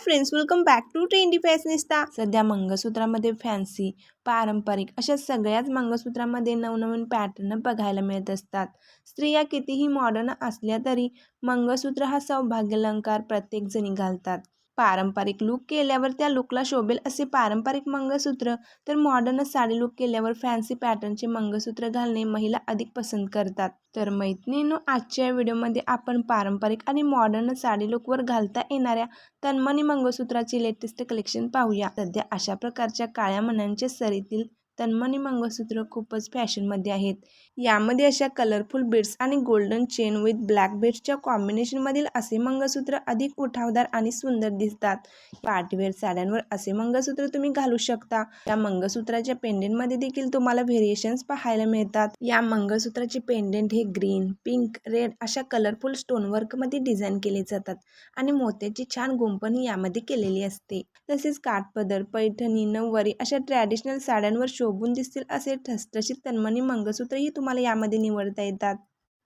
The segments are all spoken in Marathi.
Friends welcome back to trendy fashionista सध्या मंगळसूत्रामध्ये फॅन्सी पारंपरिक अशा सगळ्याच मंगळसूत्रामध्ये नवनवीन पॅटर्न बघायला मिळत असतात. स्त्रिया कितीही मॉडर्न असल्या तरी मंगळसूत्र हा सौभाग्यलंकार प्रत्येकजणी घालतात. पारंपरिक लुक केल्यावर त्या लुकला शोभेल असे पारंपरिक मंगळसूत्र. तर मॉडर्न साडी लुक केल्यावर फॅन्सी पॅटर्नचे मंगळसूत्र घालणे महिला अधिक पसंत करतात. तर मैत्रिणींनो आजच्या व्हिडिओमध्ये आपण पारंपरिक आणि मॉडर्न साडी लुकवर घालता येणाऱ्या तन्मनी मंगळसूत्राचे लेटेस्ट कलेक्शन पाहूया. सध्या अशा प्रकारच्या काळ्या मण्यांच्या सरीतील तन्मनी मंगळसूत्र खूपच फॅशनमध्ये आहेत. यामध्ये अशा कलरफुल बीड्स आणि गोल्डन चेन विथ ब्लॅक बीड्सच्या कॉम्बिनेशनमधील असे मंगळसूत्र अधिक उठावदार आणि सुंदर दिसतात. पार्टीवेअर साड्यांवर असे मंगळसूत्र तुम्ही घालू शकता. या मंगळसूत्राच्या पेंडेंटमध्ये देखील तुम्हाला व्हेरिएशन्स पाहायला मिळतात. या मंगळसूत्राचे पेंडेंट हे ग्रीन पिंक रेड अशा कलरफुल स्टोनवर्कमध्ये डिझाईन केले जातात आणि मोत्याची छान गुंपणी यामध्ये केलेली असते. तसेच काठपदर पैठणी नऊवारी अशा ट्रॅडिशनल साड्यांवर शो शोभून दिसतील असे ठसठशीत तन्मणी मंगळसूत्रही तुम्हाला यामध्ये निवडता येतात.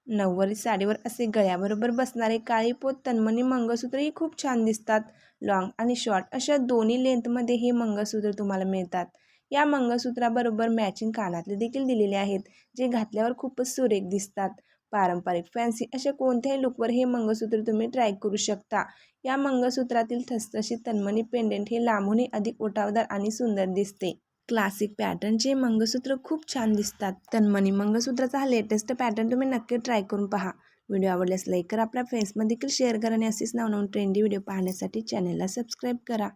नऊवारी साडीवर असे गळ्याबरोबर बसणारे काळी पोत तन्मणी मंगळसूत्रही खूप छान दिसतात. लॉंग आणि शॉर्ट अशा दोन्ही लेंथमध्ये हे मंगळसूत्र तुम्हाला मिळतात. या मंगळसूत्राबरोबर मॅचिंग कानातले देखील दिलेले आहेत जे घातल्यावर खूपच सुरेख दिसतात. पारंपरिक फॅन्सी अशा कोणत्याही लुकवर हे मंगळसूत्र तुम्ही ट्राय करू शकता. या मंगळसूत्रातील ठसठशीत तन्मणी पेंडेंट हे लांबूनही अधिक उठावदार आणि सुंदर दिसते. क्लासिक पॅटर्नचे मंगळसूत्र खूप छान दिसतात. तन्मणी मंगळसूत्राचा हा लेटेस्ट पॅटर्न तुम्ही नक्की ट्राय करून पहा. व्हिडिओ आवडल्यास लाईक करा. आपल्या फ्रेंड्समध्ये देखील शेअर करा आणि असेच नवनवीन ट्रेंडी व्हिडिओ पाहण्यासाठी चॅनलला सबस्क्राईब करा.